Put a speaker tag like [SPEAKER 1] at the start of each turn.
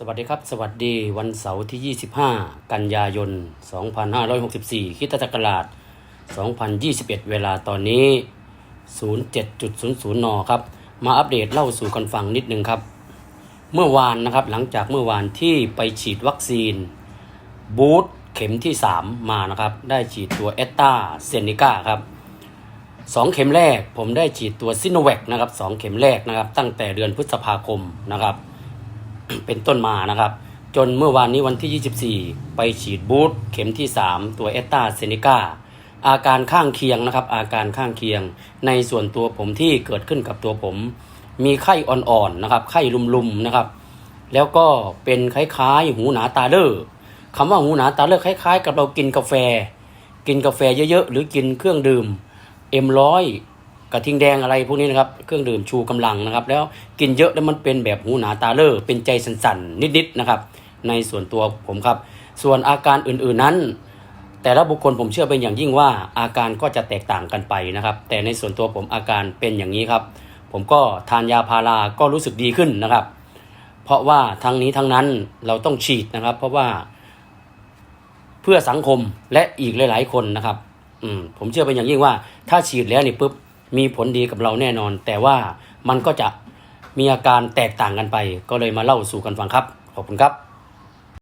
[SPEAKER 1] สวัสดีครับ สวัสดีวันเสาร์ที่ 25 กันยายน 2564คริสตศักราช2021 เวลาตอนนี้ 07.00 น ครับ มาอัปเดตเล่าสู่กันฟังนิดนึงครับ เมื่อวานนะครับหลังจากเมื่อวานที่ไปฉีดวัคซีน บูสต์เข็มที่ 3 มานะครับ ได้ฉีดตัวเอตตาเซนิก้าครับสองเข็มแรกผมได้ฉีดตัวซิโนแวคนะครับสองเข็มแรกนะครับ ตั้งแต่เดือนพฤษภาคมนะครับ เป็นต้นมานะครับ จนเมื่อวานนี้วันที่ 24 ไปฉีดบูสต์เข็มที่ 3 ตัวเอตตาเซนิก้าอาการข้างเคียงนะครับ อาการข้างเคียง ในส่วนตัวผมที่เกิดขึ้นกับตัวผม มีไข้อ่อนๆนะครับ ไข้ลุมๆนะครับ แล้วก็เป็นคล้ายๆ หูหนาตาเล่อคำว่าหูหนาตาเล่อคล้ายๆ กับเรากินกาแฟ กินกาแฟเยอะๆ หรือกินเครื่องดื่มเอ็มร้อย กระทิงแดงอะไรพวกนี้นะครับเครื่องดื่มชูกำลังนะครับ แล้วกินเยอะแล้วมันเป็นแบบหูหนาตาเล่อเป็นใจสั่นๆ นิดๆนะครับ ในส่วนตัวผมครับ ส่วนอาการอื่นๆนั้น แต่ละบุคคลผมเชื่อเป็นอย่างยิ่งว่าอาการก็จะแตกต่างกันไปนะครับ แต่ในส่วนตัวผมอาการเป็นอย่างนี้ครับ ผมก็ทานยาพาราก็รู้สึกดีขึ้นนะครับ เพราะว่าทั้งนี้ทั้งนั้นเราต้องฉีดนะครับ เพราะว่าเพื่อสังคมและอีกหลาย ๆ คนนะครับ อืมผมเชื่อเป็นอย่างยิ่งว่าถ้าฉีดแล้วนี่ปุ๊บ มีผลดีกับเราแน่นอน แต่ว่ามันก็จะมีอาการแตกต่างกันไป ก็เลยมาเล่าสู่กันฟังครับ ขอบคุณครับ